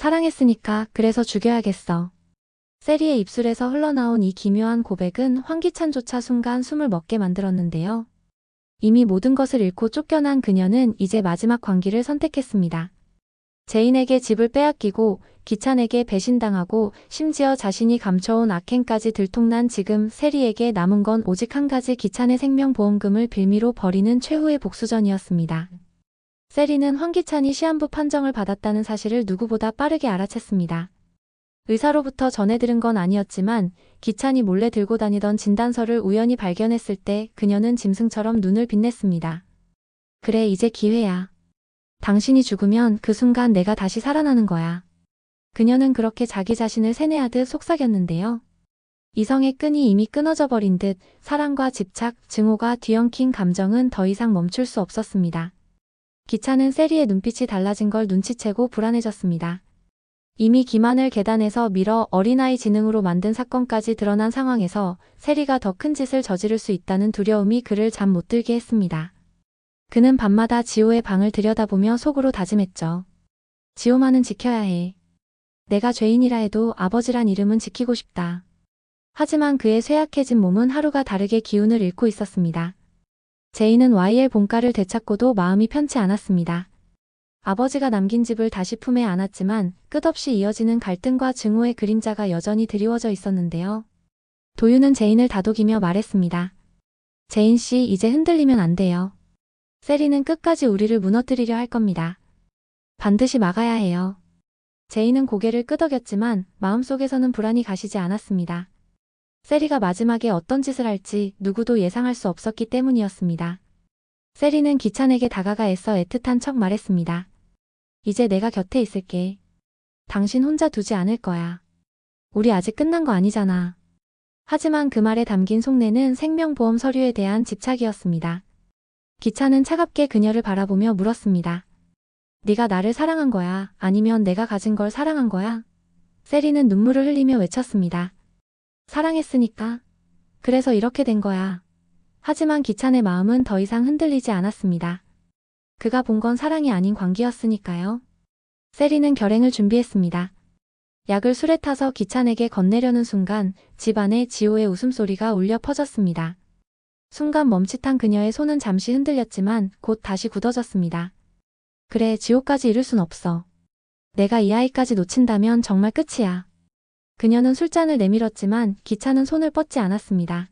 사랑했으니까 그래서 죽여야겠어. 세리의 입술에서 흘러나온 이 기묘한 고백은 황기찬조차 순간 숨을 먹게 만들었는데요. 이미 모든 것을 잃고 쫓겨난 그녀는 이제 마지막 관기를 선택했습니다. 제인에게 집을 빼앗기고 기찬에게 배신당하고 심지어 자신이 감춰온 악행까지 들통난 지금 세리에게 남은 건 오직 한 가지 기찬의 생명보험금을 빌미로 버리는 최후의 복수전이었습니다. 세리는 황기찬이 시한부 판정을 받았다는 사실을 누구보다 빠르게 알아챘습니다. 의사로부터 전해 들은 건 아니었지만 기찬이 몰래 들고 다니던 진단서를 우연히 발견했을 때 그녀는 짐승처럼 눈을 빛냈습니다. 그래, 이제 기회야. 당신이 죽으면 그 순간 내가 다시 살아나는 거야. 그녀는 그렇게 자기 자신을 세뇌하듯 속삭였는데요. 이성의 끈이 이미 끊어져 버린 듯 사랑과 집착, 증오가 뒤엉킨 감정은 더 이상 멈출 수 없었습니다. 기차는 세리의 눈빛이 달라진 걸 눈치채고 불안해졌습니다. 이미 기만을 계단에서 밀어 어린아이 지능으로 만든 사건까지 드러난 상황에서 세리가 더 큰 짓을 저지를 수 있다는 두려움이 그를 잠 못 들게 했습니다. 그는 밤마다 지호의 방을 들여다보며 속으로 다짐했죠. 지호만은 지켜야 해. 내가 죄인이라 해도 아버지란 이름은 지키고 싶다. 하지만 그의 쇠약해진 몸은 하루가 다르게 기운을 잃고 있었습니다. 제이는 YL 본가를 되찾고도 마음이 편치 않았습니다. 아버지가 남긴 집을 다시 품에 안았지만 끝없이 이어지는 갈등과 증오의 그림자가 여전히 드리워져 있었는데요. 도윤은 제인을 다독이며 말했습니다. 제인 씨, 이제 흔들리면 안 돼요. 세리는 끝까지 우리를 무너뜨리려 할 겁니다. 반드시 막아야 해요. 제이는 고개를 끄덕였지만 마음속에서는 불안이 가시지 않았습니다. 세리가 마지막에 어떤 짓을 할지 누구도 예상할 수 없었기 때문이었습니다. 세리는 기찬에게 다가가 애써 애틋한 척 말했습니다. 이제 내가 곁에 있을게. 당신 혼자 두지 않을 거야. 우리 아직 끝난 거 아니잖아. 하지만 그 말에 담긴 속내는 생명보험 서류에 대한 집착이었습니다. 기차는 차갑게 그녀를 바라보며 물었습니다. 네가 나를 사랑한 거야? 아니면 내가 가진 걸 사랑한 거야? 세리는 눈물을 흘리며 외쳤습니다. 사랑했으니까. 그래서 이렇게 된 거야. 하지만 기찬의 마음은 더 이상 흔들리지 않았습니다. 그가 본 건 사랑이 아닌 관계였으니까요. 세리는 결행을 준비했습니다. 약을 술에 타서 기찬에게 건네려는 순간 집안에 지호의 웃음소리가 울려 퍼졌습니다. 순간 멈칫한 그녀의 손은 잠시 흔들렸지만 곧 다시 굳어졌습니다. 그래, 지호까지 잃을 순 없어. 내가 이 아이까지 놓친다면 정말 끝이야. 그녀는 술잔을 내밀었지만 기차는 손을 뻗지 않았습니다.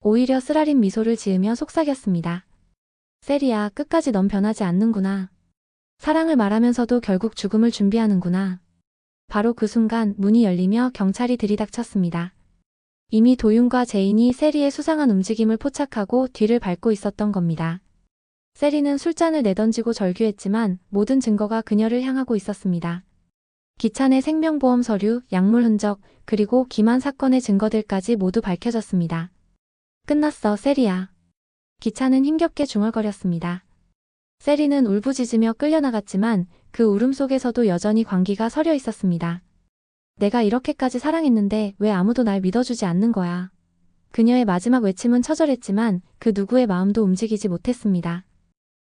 오히려 쓰라린 미소를 지으며 속삭였습니다. 세리야, 끝까지 넌 변하지 않는구나. 사랑을 말하면서도 결국 죽음을 준비하는구나. 바로 그 순간 문이 열리며 경찰이 들이닥쳤습니다. 이미 도윤과 제인이 세리의 수상한 움직임을 포착하고 뒤를 밟고 있었던 겁니다. 세리는 술잔을 내던지고 절규했지만 모든 증거가 그녀를 향하고 있었습니다. 기찬의 생명보험 서류, 약물 흔적, 그리고 기만 사건의 증거들까지 모두 밝혀졌습니다. 끝났어, 세리야. 기차는 힘겹게 중얼거렸습니다. 세리는 울부짖으며 끌려나갔지만 그 울음 속에서도 여전히 광기가 서려 있었습니다. 내가 이렇게까지 사랑했는데 왜 아무도 날 믿어주지 않는 거야. 그녀의 마지막 외침은 처절했지만 그 누구의 마음도 움직이지 못했습니다.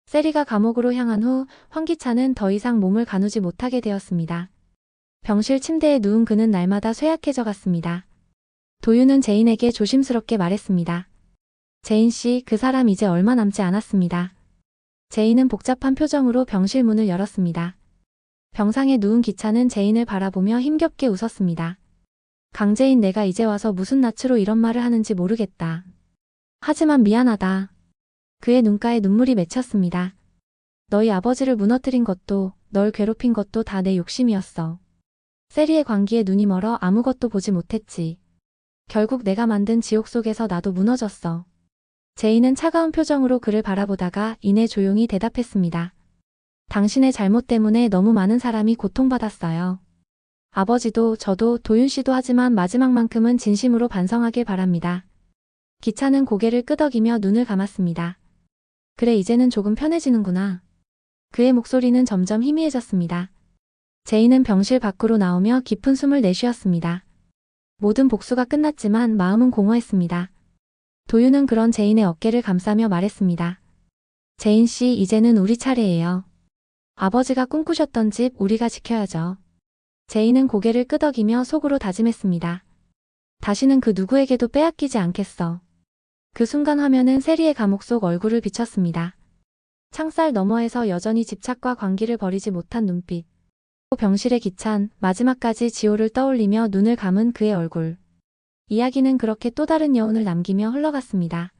세리가 감옥으로 향한 후 황기찬은 더 이상 몸을 가누지 못하게 되었습니다. 병실 침대에 누운 그는 날마다 쇠약해져 갔습니다. 도윤은 제인에게 조심스럽게 말했습니다. 제인 씨, 그 사람 이제 얼마 남지 않았습니다. 제인은 복잡한 표정으로 병실 문을 열었습니다. 병상에 누운 기차는 제인을 바라보며 힘겹게 웃었습니다. 강제인 내가 이제 와서 무슨 낯으로 이런 말을 하는지 모르겠다. 하지만 미안하다. 그의 눈가에 눈물이 맺혔습니다. 너희 아버지를 무너뜨린 것도, 널 괴롭힌 것도 다 내 욕심이었어. 세리의 광기에 눈이 멀어 아무것도 보지 못했지. 결국 내가 만든 지옥 속에서 나도 무너졌어. 제이는 차가운 표정으로 그를 바라보다가 이내 조용히 대답했습니다. 당신의 잘못 때문에 너무 많은 사람이 고통받았어요. 아버지도 저도 도윤 씨도 하지만 마지막만큼은 진심으로 반성하길 바랍니다. 기차는 고개를 끄덕이며 눈을 감았습니다. 그래 이제는 조금 편해지는구나. 그의 목소리는 점점 희미해졌습니다. 제이는 병실 밖으로 나오며 깊은 숨을 내쉬었습니다. 모든 복수가 끝났지만 마음은 공허했습니다. 도윤은 그런 제인의 어깨를 감싸며 말했습니다. 제인 씨, 이제는 우리 차례예요. 아버지가 꿈꾸셨던 집 우리가 지켜야죠. 제이는 고개를 끄덕이며 속으로 다짐했습니다. 다시는 그 누구에게도 빼앗기지 않겠어. 그 순간 화면은 세리의 감옥 속 얼굴을 비췄습니다. 창살 너머에서 여전히 집착과 관계를 버리지 못한 눈빛. 병실의 기찬, 마지막까지 지호를 떠올리며 눈을 감은 그의 얼굴. 이야기는 그렇게 또 다른 여운을 남기며 흘러갔습니다.